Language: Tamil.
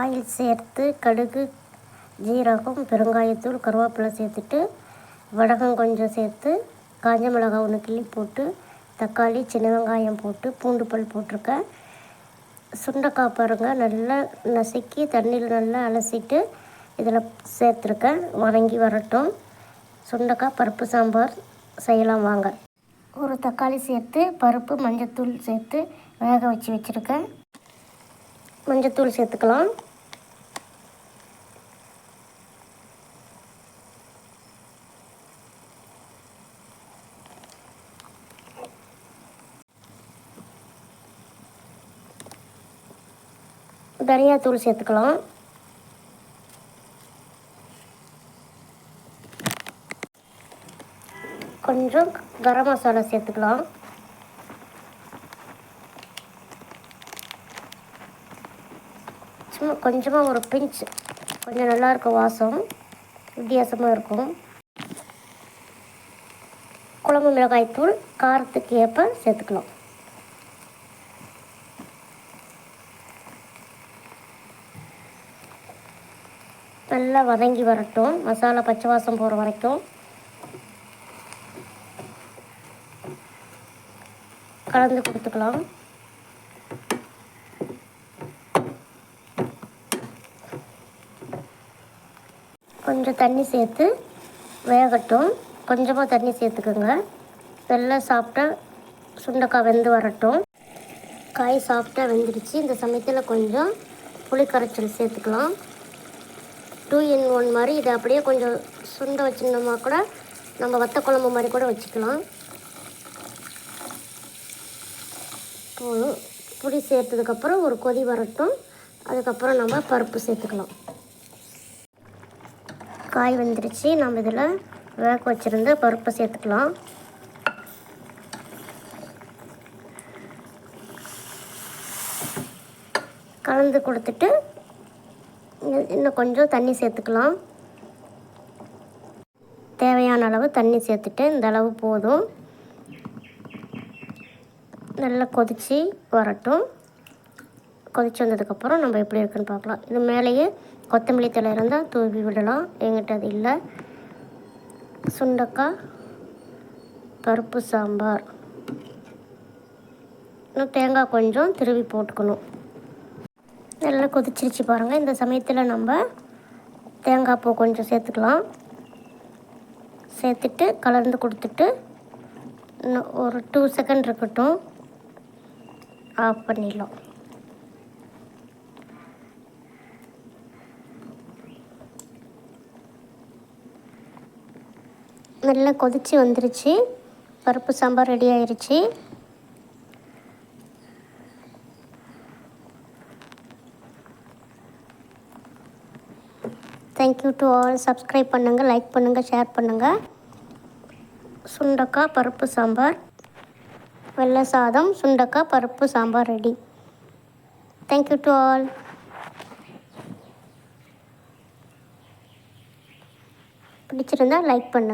ஆயில் சேர்த்து கடுகு ஜீரகம் பெருங்காயத்தூள் கருவேப்பிலை சேர்த்துட்டு வடகம் கொஞ்சம் சேர்த்து காஞ்ச மிளகாய் ஒன்று கிள்ளி போட்டு தக்காளி சின்ன வெங்காயம் போட்டு பூண்டு பல் போட்டிருக்கேன். சுண்டைக்காய் பாருங்கள் நல்லா நசுக்கி தண்ணியில் நல்லா அலசிட்டு இதில் சேர்த்துருக்கேன். வணங்கி வரட்டும். சுண்டைக்காய் பருப்பு சாம்பார் செய்யலாம் வாங்க. ஒரு தக்காளி சேர்த்து பருப்பு மஞ்சத்தூள் சேர்த்து வேக வச்சு வச்சுருக்கேன். மஞ்சத்தூள் சேர்த்துக்கலாம். தனியாத்தூள் சேர்த்துக்கலாம். கொஞ்சம் கரம் மசாலா சேர்த்துக்கலாம். சும்மா கொஞ்சமாக ஒரு பிஞ்ச் கொஞ்சம் நல்லாயிருக்கும் வாசம் வித்தியாசமாக இருக்கும். குழம்பு மிளகாய் தூள் காரத்துக்கு ஏற்ப சேர்த்துக்கலாம். நல்லா வதங்கி வரட்டும். மசாலா பச்சை வாசம் போகிற வரைக்கும். கலந்து கொடுத்துக்கலாம். கொஞ்சம் தண்ணி சேர்த்து வேகட்டும். கொஞ்சமாக தண்ணி சேர்த்துக்குங்க. நல்லா சாப்பிட்டா சுண்டைக்காய் வெந்து வரட்டும். காய் சாஃப்டாக வெந்துடுச்சு இந்த சமயத்தில் கொஞ்சம் புளி கரைச்சல் சேர்த்துக்கலாம். டூ இன் ஒன் மாதிரி இதை அப்படியே கொஞ்சம் சுண்டை வச்சுருந்தோமா கூட நம்ம வத்த குழம்பு மாதிரி கூட வச்சுக்கலாம். போதும் புளி சேர்த்ததுக்கப்புறம் ஒரு கொதி வரட்டும். அதுக்கப்புறம் நம்ம பருப்பு சேர்த்துக்கலாம். காய் வந்துருச்சு. நம்ம இதில் வேக வச்சுருந்த பருப்பை சேர்த்துக்கலாம். கலந்து கொடுத்துட்டு இன்னும் கொஞ்சம் தண்ணி சேர்த்துக்கலாம். தேவையான அளவு தண்ணி சேர்த்துட்டு இந்த அளவு போதும். நல்லா கொதித்து வரட்டும். கொதிச்சு வந்ததுக்கப்புறம் நம்ம எப்படி இருக்குன்னு பார்க்கலாம். இது மேலேயே கொத்தமல்லி தலை இருந்தால் தூவி விடலாம். எங்கிட்ட அது இல்லை. சுண்டக்காய் பருப்பு சாம்பார். இன்னும் தேங்காய் கொஞ்சம் திருவி போட்டுக்கணும். நல்லா கொதிச்சிருச்சு பாருங்கள் இந்த சமயத்தில் நம்ம தேங்காய் பூ கொஞ்சம் சேர்த்துக்கலாம். சேர்த்துட்டு கலந்து கொடுத்துட்டு இன்னும் ஒரு டூ செகண்ட் இருக்கட்டும். ஆஃப் பண்ணிடலாம். நல்லா கொதித்து வந்துருச்சு. பருப்பு சாம்பார் ரெடி ஆயிடுச்சு thank you to all subscribe பண்ணுங்கள் லைக் பண்ணுங்கள் ஷேர் பண்ணுங்கள் சுண்டக்காய் பருப்பு சாம்பார். வெள்ளை சாதம் சுண்டக்காய் பருப்பு sambar ready thank you to all பிடிச்சிருந்தா லைக் பண்ணுங்கள்